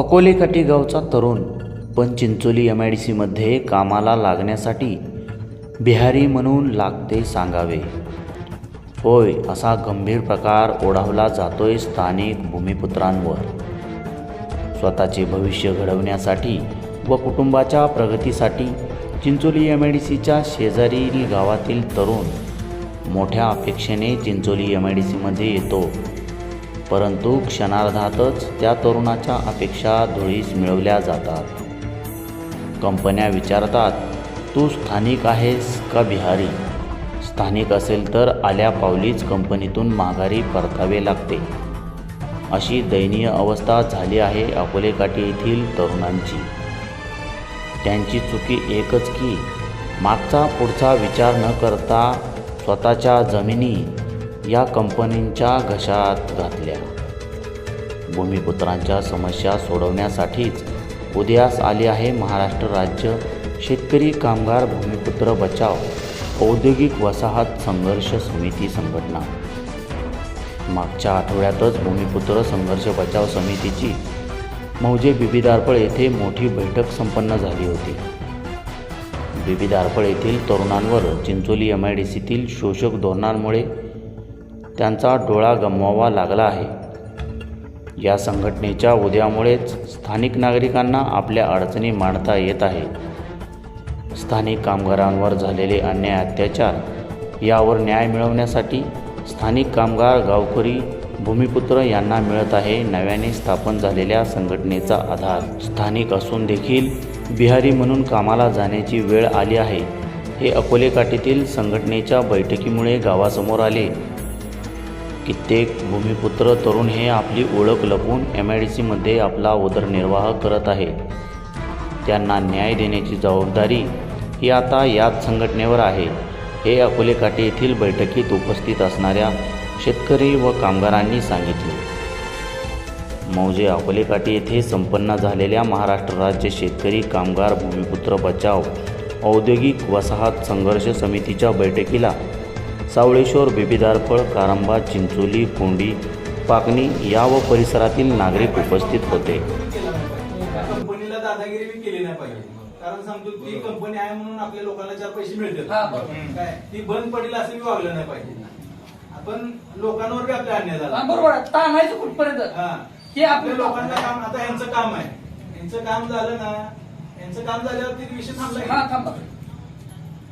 अकोलेकाठी गावचा तरुण पण चिंचोली एम आय डी सीमध्ये कामाला लागण्यासाठी बिहारी म्हणून लागते सांगावे. होय असा गंभीर प्रकार ओढावला जातोय स्थानिक भूमिपुत्रांवर. स्वतःचे भविष्य घडवण्यासाठी व कुटुंबाच्या प्रगतीसाठी चिंचोली एम आय डी सीच्या शेजारील गावातील तरुण मोठ्या अपेक्षेने चिंचोली एम आय डी सीमध्ये येतो. परंतु क्षणार्धातच त्या तरुणाच्या अपेक्षा धुळीस मिळवल्या जातात. कंपन्या विचारतात तू स्थानिक आहेस का बिहारी? स्थानिक असेल तर आल्या पावलीच कंपनीतून माघारी परतावे लागते. अशी दयनीय अवस्था झाली आहे अकोलेकाठी येथील तरुणांची. त्यांची चुकी एकच की मागचा पुढचा विचार न करता स्वतःच्या जमिनी या कंपनींच्या घशात घातल्या. भूमिपुत्रांच्या समस्या सोडवण्यासाठीच उदयास आली आहे महाराष्ट्र राज्य शेतकरी कामगार भूमिपुत्र बचाव औद्योगिक वसाहत संघर्ष समिती संघटना. मागच्या आठवड्यातच भूमिपुत्र संघर्ष बचाव समितीची मौजे बिबीदारफळ येथे मोठी बैठक संपन्न झाली होती. बिबीदारफळ येथील तरुणांवर चिंचोली एम आय डी सीतील शोषक धोरणांमुळे त्यांचा डोळा गमवावा लागला आहे. या संघटनेच्या उद्यामुळेच स्थानिक नागरिकांना आपल्या अडचणी मांडता येत आहे. स्थानिक कामगारांवर झालेले अन्याय अत्याचार यावर न्याय मिळवण्यासाठी स्थानिक कामगार गावकरी भूमिपुत्र यांना मिळत आहे नव्याने स्थापन झालेल्या संघटनेचा आधार. स्थानिक असून देखील बिहारी म्हणून कामाला जाण्याची वेळ आली आहे. हे अकोले काठीतील संघटनेच्या बैठकीमुळे गावासमोर आले. कित्येक भूमिपुत्र तरुण हे आपली ओळख लपवून एम आय डी सीमध्ये आपला उदरनिर्वाह करत आहेत. त्यांना न्याय देण्याची जबाबदारी ही आता याच संघटनेवर आहे. हे अकोलेकाठी येथील बैठकीत उपस्थित असणाऱ्या शेतकरी व कामगारांनी सांगितले. मौजे अकोलेकाठी येथे संपन्न झालेल्या महाराष्ट्र राज्य शेतकरी कामगार भूमिपुत्र बचाव औद्योगिक वसाहत संघर्ष समितीच्या बैठकीला सावळेश्वर बेबीदारफळ कारंबा चिंचोली कोंडी पाकणी या व परिसरातील नागरिक उपस्थित होते. कंपनीला दादागिरी बी केली नाही पाहिजे. कारण सांगतो ती कंपनी आहे म्हणून आपल्या लोकांना चार पैसे मिळतात. काय? ती बंद पडेल असं बी वागलं नाही पाहिजे. आपण लोकांवर बी आपल्या अन्याय झाला. बरोबर आहे. ताणायचं कुठपर्यंत? हा. हे आपल्या लोकांना काम आता यांचं काम आहे. यांचं काम झालं ना यांचं काम झाल्यावर ते विषय थांबला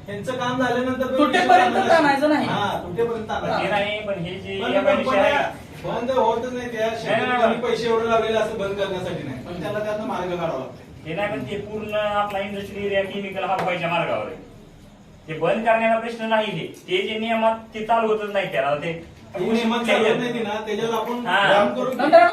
हा की. थांबा यांचं काम झाल्यानंतर तुटेपर्यंत. ताणायचं नाही. हा तुटेपर्यंत हा. ताणायचं हे नाही पण हे जे पण या कंपन्या आहे बंद होतच नाही त्या नाही, शेतकऱ्यांनी नाही. पैसे एवढे लावलेले असं बंद करण्यासाठी नाही पण त्याला त्यातनं मार्ग काढावा लागतो ते नाही पण ते पूर्ण आपला इंडस्ट्री एरिया केमिकल हलवायच्या मार्गावर आहे ते बंद करण्याचा प्रश्न नाही ते ते जे नियमात ते चालू होतच नाही त्याला ते ही नियमात चालत नाही ती ना त्याच्यावर आपण हा. काम करू नंतर